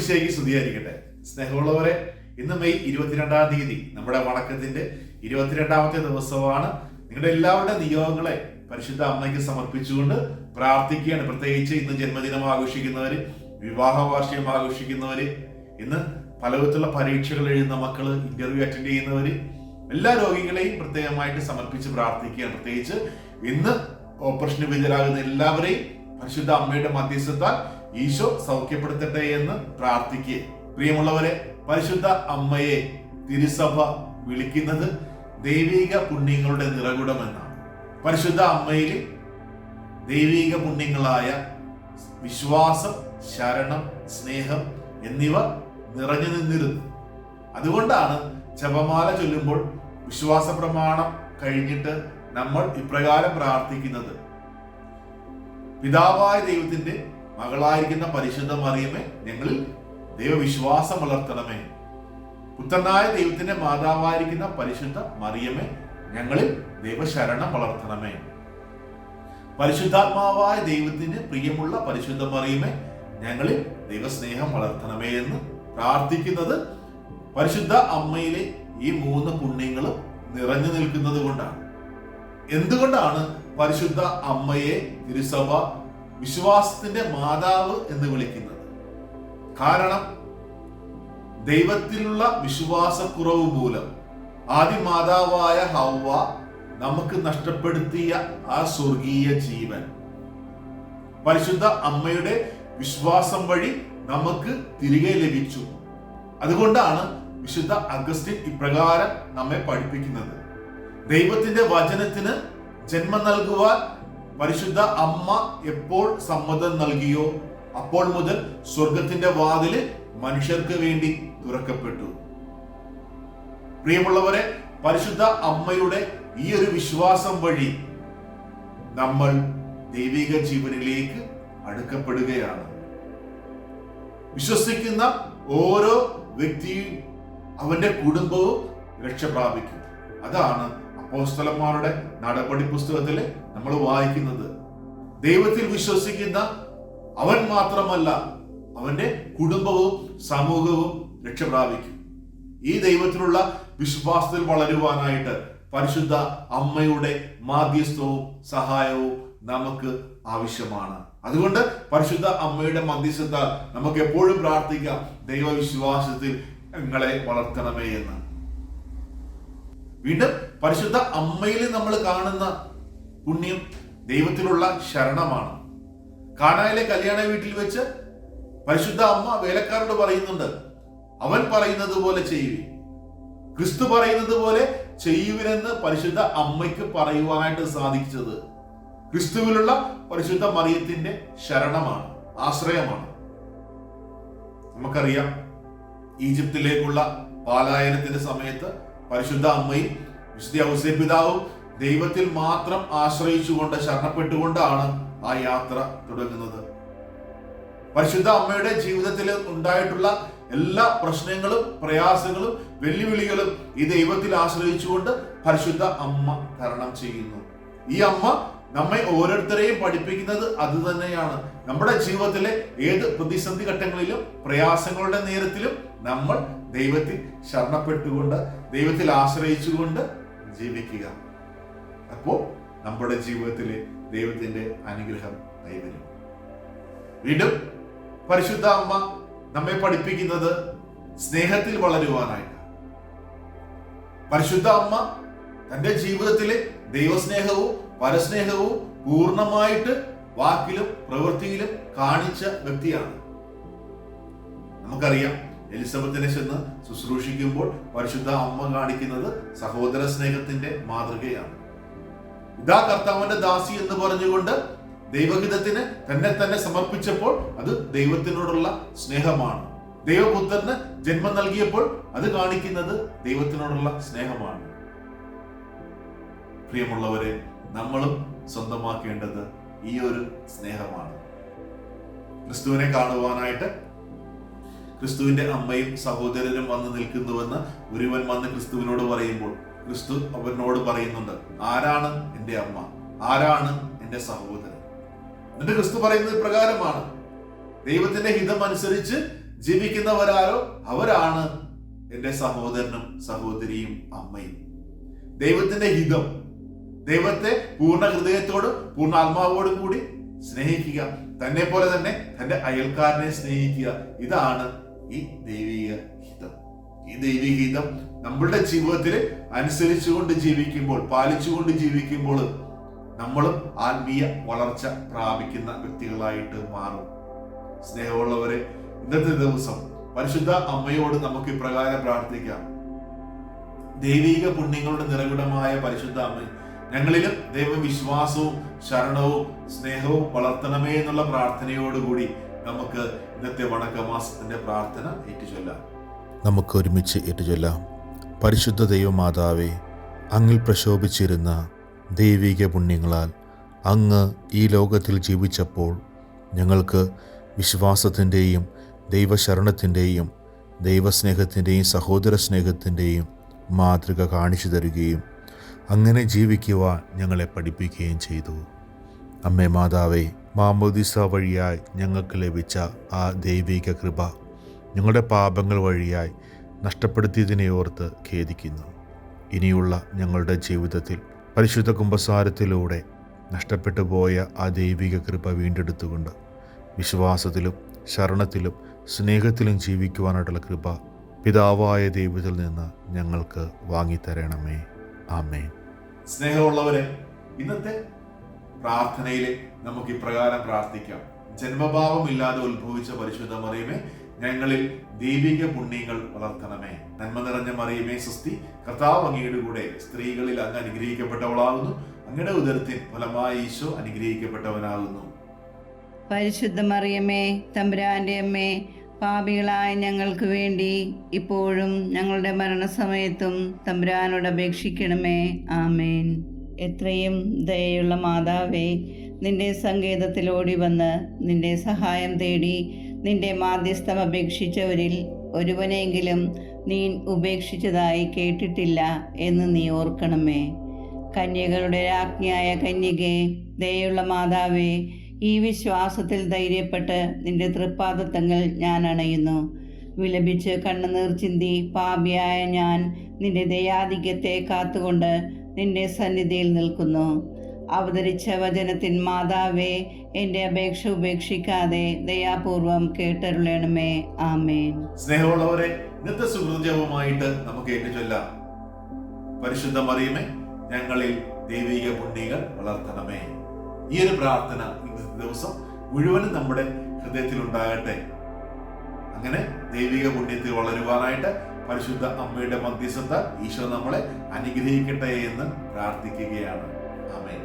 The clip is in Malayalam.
ഈശോമിശേക്ക് സ്തുതിയായിരിക്കട്ടെ സ്നേഹമുള്ളവരെ ഇന്ന് മെയ് ഇരുപത്തിരണ്ടാം തീയതി നമ്മുടെ വണക്കത്തിന്റെ ഇരുപത്തിരണ്ടാമത്തെ ദിവസമാണ്. നിങ്ങളുടെ എല്ലാവരുടെ നിയോഗങ്ങളെ പരിശുദ്ധ അമ്മയ്ക്ക് സമർപ്പിച്ചുകൊണ്ട് പ്രാർത്ഥിക്കുകയാണ്. പ്രത്യേകിച്ച് ഇന്ന് ജന്മദിനം ആഘോഷിക്കുന്നവര് വിവാഹ വാർഷികം ആഘോഷിക്കുന്നവര് ഇന്ന് പല വിധത്തിലുള്ള പരീക്ഷകൾ എഴുതുന്ന മക്കൾ ഇന്റർവ്യൂ അറ്റൻഡ് ചെയ്യുന്നവര് എല്ലാ രോഗികളെയും പ്രത്യേകമായിട്ട് സമർപ്പിച്ച് പ്രാർത്ഥിക്കുകയാണ്. പ്രത്യേകിച്ച് ഇന്ന് ഓപ്പറേഷന് വിജയരാകുന്ന എല്ലാവരെയും പരിശുദ്ധ അമ്മയുടെ മധ്യസ്ഥത്താൽ ഈശോ സൗഖ്യപ്പെടുത്തട്ടെ എന്ന് പ്രാർത്ഥിക്കുക പ്രിയമുള്ളവരെ പരിശുദ്ധ അമ്മയെ തിരുസഭ വിളിക്കുന്നത് ദൈവിക പുണ്യങ്ങളുടെ നിറകുടമെന്നാണ്. പരിശുദ്ധ അമ്മയിൽ ദൈവിക പുണ്യങ്ങളായ വിശ്വാസം ശരണം സ്നേഹം എന്നിവ നിറഞ്ഞു നിന്നിരുന്നു. അതുകൊണ്ടാണ് ജപമാല ചൊല്ലുമ്പോൾ വിശ്വാസ പ്രമാണം കഴിഞ്ഞിട്ട് നമ്മൾ ഇപ്രകാരം പ്രാർത്ഥിക്കുന്നത്. പിതാവായ ദൈവത്തിന്റെ മകളായിരിക്കുന്ന പരിശുദ്ധ മറിയമേ ഞങ്ങളിൽ ദൈവവിശ്വാസം വളർത്തണമേ. പുത്രനായ ദൈവത്തിന്റെ മാതാവായിരിക്കുന്ന പരിശുദ്ധ മറിയമേ ഞങ്ങളിൽ ദൈവശരണം വളർത്തണമേ. പരിശുദ്ധാത്മാവായ ദൈവത്തിന് പ്രിയമുള്ള പരിശുദ്ധ മറിയമേ ഞങ്ങളിൽ ദൈവസ്നേഹം വളർത്തണമേ എന്ന് പ്രാർത്ഥിക്കുന്നത് പരിശുദ്ധ അമ്മയിലെ ഈ മൂന്ന് പുണ്യങ്ങളും നിറഞ്ഞു നിൽക്കുന്നത് കൊണ്ടാണ് എന്തുകൊണ്ടാണ് പരിശുദ്ധ അമ്മയെ തിരുസഭ വിശ്വാസത്തിന്റെ മാതാവ് എന്ന് വിളിക്കുന്നത്. കാരണം ദൈവത്തിലുള്ള വിശ്വാസക്കുറവ് മൂലം ആദ്യ മാതാവായ ഹൗവ നമുക്ക് നഷ്ടപ്പെടുത്തിയ ആ സ്വർഗീയ ജീവൻ. പരിശുദ്ധ അമ്മയുടെ വിശ്വാസം വഴി നമുക്ക് തിരികെ ലഭിച്ചു. അതുകൊണ്ടാണ് വിശുദ്ധ അഗസ്റ്റിൻ ഇപ്രകാരം നമ്മെ പഠിപ്പിക്കുന്നത്. ദൈവത്തിന്റെ വചനത്തിന് ജന്മം നൽകുവാൻ പരിശുദ്ധ അമ്മ എപ്പോൾ സമ്മതം നൽകിയോ? അപ്പോൾ മുതൽ സ്വർഗത്തിന്റെ വാതിൽ മനുഷ്യർക്ക് വേണ്ടി തുറക്കപ്പെട്ടു. പ്രിയമുള്ളവരെ പരിശുദ്ധ അമ്മയുടെ ഈ ഒരു വിശ്വാസം വഴി നമ്മൾ ദൈവിക ജീവനിലേക്ക് അടുക്കപ്പെടുകയാണ്. വിശ്വസിക്കുന്ന ഓരോ വ്യക്തിയും അവന്റെ കുടുംബവും രക്ഷപ്രാപിക്കും. അതാണ് അപ്പോസ്തലന്മാരുടെ നടപടി പുസ്തകത്തിൽ നമ്മൾ വായിക്കുന്നത്. ദൈവത്തിൽ വിശ്വസിക്കുന്ന അവൻ മാത്രമല്ല അവന്റെ കുടുംബവും സമൂഹവും രക്ഷ പ്രാപിക്കും ഈ ദൈവത്തിലുള്ള വിശ്വാസത്തിൽ വളരുവാനായിട്ട് പരിശുദ്ധ അമ്മയുടെ മാധ്യസ്ഥവും സഹായവും നമുക്ക് ആവശ്യമാണ്. അതുകൊണ്ട് പരിശുദ്ധ അമ്മയുടെ മധ്യസ്ഥത നമുക്ക് എപ്പോഴും പ്രാർത്ഥിക്കാം. ദൈവവിശ്വാസത്തിൽ ഞങ്ങളെ വളർത്തണമേ എന്ന്. വീണ്ടും പരിശുദ്ധ അമ്മയിൽ നമ്മൾ കാണുന്ന പുണ്യം ദൈവത്തിലുള്ള ശരണമാണ്. കാനായിലെ കല്യാണ വീട്ടിൽ വെച്ച് പരിശുദ്ധ അമ്മ വേലക്കാരോട് പറയുന്നുണ്ട് അവൻ പറയുന്നത് പോലെ ചെയ്യുവിൻ ക്രിസ്തു പറയുന്നത് പോലെ ചെയ്യുവിനെന്ന് പരിശുദ്ധ അമ്മയ്ക്ക് പറയുവാനായിട്ട് സാധിച്ചത് ക്രിസ്തുവിലുള്ള പരിശുദ്ധ മറിയത്തിന്റെ ശരണമാണ് ആശ്രയമാണ്. നമുക്കറിയാം ഈജിപ്തിലേക്കുള്ള പാലായനത്തിന്റെ സമയത്ത് പരിശുദ്ധ അമ്മയും വിശുദ്ധ ഔസേ പിതാവും ദൈവത്തിൽ മാത്രം ആശ്രയിച്ചുകൊണ്ട് ശരണപ്പെട്ടുകൊണ്ടാണ് ആ യാത്ര തുടങ്ങുന്നത്. പരിശുദ്ധ അമ്മയുടെ ജീവിതത്തിൽ ഉണ്ടായിട്ടുള്ള എല്ലാ പ്രശ്നങ്ങളും പ്രയാസങ്ങളും വെല്ലുവിളികളും ഈ ദൈവത്തിൽ ആശ്രയിച്ചുകൊണ്ട് പരിശുദ്ധ അമ്മ തരണം ചെയ്യുന്നു. ഈ അമ്മ നമ്മെ ഓരോരുത്തരെയും പഠിപ്പിക്കുന്നത് അത് തന്നെയാണ്. നമ്മുടെ ജീവിതത്തിലെ ഏത് പ്രതിസന്ധി ഘട്ടങ്ങളിലും പ്രയാസങ്ങളുടെ നേരത്തിലും നമ്മൾ ദൈവത്തിൽ ശരണപ്പെട്ടുകൊണ്ട് ദൈവത്തിൽ ആശ്രയിച്ചുകൊണ്ട് ജീവിക്കുക. അപ്പോൾ നമ്മുടെ ജീവിതത്തിലെ ദൈവത്തിന്റെ അനുഗ്രഹം കൈവരും. വീണ്ടും പരിശുദ്ധ അമ്മ നമ്മെ പഠിപ്പിക്കുന്നത് സ്നേഹത്തിൽ വളരുവാനായിട്ട്. പരിശുദ്ധ അമ്മ തന്റെ ജീവിതത്തിലെ ദൈവസ്നേഹവും പരസ്നേഹവും പൂർണമായിട്ട് വാക്കിലും പ്രവൃത്തിയിലും കാണിച്ച വ്യക്തിയാണ്. നമുക്കറിയാം എലിസബത്തിനെ ചെന്ന് ശുശ്രൂഷിക്കുമ്പോൾ പരിശുദ്ധ അമ്മ കാണിക്കുന്നത് സഹോദര സ്നേഹത്തിന്റെ മാതൃകയാണ്. ഇതാ കർത്താവിന്റെ ദാസി എന്ന് പറഞ്ഞുകൊണ്ട് ദൈവഹിതത്തിന് തന്നെ തന്നെ സമർപ്പിച്ചപ്പോൾ അത് ദൈവത്തിനോടുള്ള സ്നേഹമാണ്. ദൈവപുത്രന് ജന്മം നൽകിയപ്പോൾ അത് കാണിക്കുന്നത് ദൈവത്തിനോടുള്ള സ്നേഹമാണ്. പ്രിയമുള്ളവരെ നമ്മളും സ്വന്തമാക്കേണ്ടത് ഈ ഒരു സ്നേഹമാണ്. ക്രിസ്തുവിനെ കാണുവാനായിട്ട് ക്രിസ്തുവിന്റെ അമ്മയും സഹോദരനും വന്ന് നിൽക്കുന്നുവെന്ന് ഒരുവൻ വന്ന് ക്രിസ്തുവിനോട് പറയുമ്പോൾ ക്രിസ്തു അവനോട് പറയുന്നുണ്ട് ആരാണ് എന്റെ അമ്മ? ആരാണ് എന്റെ സഹോദരൻ? എന്നിട്ട് ക്രിസ്തു പറയുന്നത് പ്രകാരമാണ് ദൈവത്തിന്റെ ഹിതം അനുസരിച്ച് ജീവിക്കുന്നവരാരോ അവരാണ് എന്റെ സഹോദരനും സഹോദരിയും അമ്മയും. ദൈവത്തിന്റെ ഹിതം ദൈവത്തെ പൂർണ ഹൃദയത്തോടും പൂർണ ആത്മാവോടും കൂടി സ്നേഹിക്കുക. തന്നെ പോലെ തന്നെ തന്റെ അയൽക്കാരനെ സ്നേഹിക്കുക. ഇതാണ് ഈ ദൈവിക ഹിതം. ഈ ദൈവിക ഹിതം നമ്മളുടെ ജീവിതത്തിൽ അനുസരിച്ചുകൊണ്ട് ജീവിക്കുമ്പോൾ പാലിച്ചുകൊണ്ട് ജീവിക്കുമ്പോൾ നമ്മളും ആത്മീയ വളർച്ച പ്രാപിക്കുന്ന വ്യക്തികളായിട്ട് മാറും. സ്നേഹമുള്ളവരെ ഇന്നത്തെ ദിവസം പരിശുദ്ധ അമ്മയോട് നമുക്ക് ഇപ്രകാരം പ്രാർത്ഥിക്കാം. ദൈവിക പുണ്യങ്ങളുടെ നിറകുടമായ പരിശുദ്ധ അമ്മ ഞങ്ങളിലും ദൈവവിശ്വാസവും ശരണവും സ്നേഹവും വളർത്തണമേ എന്നുള്ള പ്രാർത്ഥനയോടുകൂടി നമുക്ക് ഇന്നത്തെ വണക്കമാസത്തിന്റെ പ്രാർത്ഥന ഏറ്റുചൊല്ലാം. നമുക്ക് ഒരുമിച്ച് ഏറ്റുചൊല്ലാം. പരിശുദ്ധ ദൈവമാതാവേ അങ്ങിൽ പ്രശോഭിച്ചിരുന്ന ദൈവിക പുണ്യങ്ങളാൽ അങ്ങ് ഈ ലോകത്തിൽ ജീവിച്ചപ്പോൾ ഞങ്ങൾക്ക് വിശ്വാസത്തിന്റെയും ദൈവശരണത്തിന്റെയും ദൈവസ്നേഹത്തിന്റെയും സഹോദര സ്നേഹത്തിന്റെയും മാതൃക കാണിച്ചു തരികയും അങ്ങനെ ജീവിക്കുവാൻ ഞങ്ങളെ പഠിപ്പിക്കുകയും ചെയ്തു. അമ്മേ മാതാവേ മാമോദിസ വഴിയായി ഞങ്ങൾക്ക് ലഭിച്ച ആ ദൈവിക കൃപ ഞങ്ങളുടെ പാപങ്ങൾ വഴിയായി നഷ്ടപ്പെടുത്തിയതിനെ ഓർത്ത് ഖേദിക്കുന്നു. ഇനിയുള്ള ഞങ്ങളുടെ ജീവിതത്തിൽ പരിശുദ്ധ കുംഭസാരത്തിലൂടെ നഷ്ടപ്പെട്ടു പോയ ആ ദൈവിക കൃപ വീണ്ടെടുത്തുകൊണ്ട് വിശ്വാസത്തിലും ശരണത്തിലും സ്നേഹത്തിലും ജീവിക്കുവാനായിട്ടുള്ള കൃപ പിതാവായ ദൈവത്തിൽ നിന്ന് ഞങ്ങൾക്ക് വാങ്ങിത്തരണമേ. ആമേൻ. സ്നേഹമുള്ളവരെ ഇന്നത്തെ പ്രാർത്ഥനയിൽ നമുക്ക് ഇപ്രകാരം പ്രാർത്ഥിക്കാം. ജന്മഭാവമില്ലാതെ ഉത്ഭവിച്ച പരിശുദ്ധ മറിയമേ ഞങ്ങളിൽ ദൈവിക പുണ്യങ്ങൾ വളർത്തണമേ. നന്മ നിറഞ്ഞ മറിയമേ സുസ്തി കർത്താവ് അങ്ങയുടെ കൂടെ സ്ത്രീകളിൽ അങ്ങ് അനുഗ്രഹിക്കപ്പെട്ടവളാകുന്നു. അങ്ങയുടെ ഉദരത്തിൽ ഫലമായ ഈശോ അനുഗ്രഹിക്കപ്പെട്ടവനാകുന്നു. പരിശുദ്ധ മറിയമേ തമ്പുരാന്റെ അമ്മേ പാപികളായ ഞങ്ങൾക്ക് വേണ്ടി ഇപ്പോഴും ഞങ്ങളുടെ മരണസമയത്തും തമ്പുരാനോട് അപേക്ഷിക്കണമേ. ആമേൻ. എത്രയും ദയയുള്ള മാതാവേ നിന്റെ സങ്കേതത്തിൽ ഓടി വന്ന് നിന്റെ സഹായം തേടി നിന്റെ മാധ്യസ്ഥം അപേക്ഷിച്ചവരിൽ ഒരുവനെങ്കിലും നീ ഉപേക്ഷിച്ചതായി കേട്ടിട്ടില്ല എന്ന് നീ ഓർക്കണമേ. കന്യകളുടെ രാജ്ഞിയായ കന്യകെ ദയുള്ള മാതാവേ ഈ വിശ്വാസത്തിൽ ധൈര്യപ്പെട്ട് നിന്റെ തൃപ്പാദത്തങ്ങൾ ഞാൻ അണയുന്നു. വിലപിച്ച് കണ്ണുനീർ ചിന്തി പാപിയായ ഞാൻ നിന്റെ ദയാധിക്യത്തെ കാത്തുകൊണ്ട് നിന്റെ സന്നിധിയിൽ നിൽക്കുന്നു. അവതരിച്ച വചനത്തിൻ മാതാവേ എന്റെ അപേക്ഷ ഉപേക്ഷിക്കാതെ ദയാപൂർവം കേട്ടരുളണമേ. ആമേൻ. സ്നേഹമുള്ളവരെ ഇന്നത്തെ സുഹൃജപമായിട്ട് നമുക്ക് ഏറ്റുചൊല്ലാം. പരിശുദ്ധ മറിയമേ ഞങ്ങളിൽ ദൈവിക പുണ്യങ്ങൾ വളർത്തണമേ. ഈ ഒരു പ്രാർത്ഥന ദിവസം മുഴുവനും നമ്മുടെ ഹൃദയത്തിൽ ഉണ്ടാകട്ടെ അങ്ങനെ ദൈവിക പുണ്യത്തിൽ വളരുവാനായിട്ട് പരിശുദ്ധ അമ്മയുടെ മധ്യസ്ഥത ഈശോ നമ്മളെ അനുഗ്രഹിക്കട്ടെ എന്ന് പ്രാർത്ഥിക്കുകയാണ്. ആമേൻ.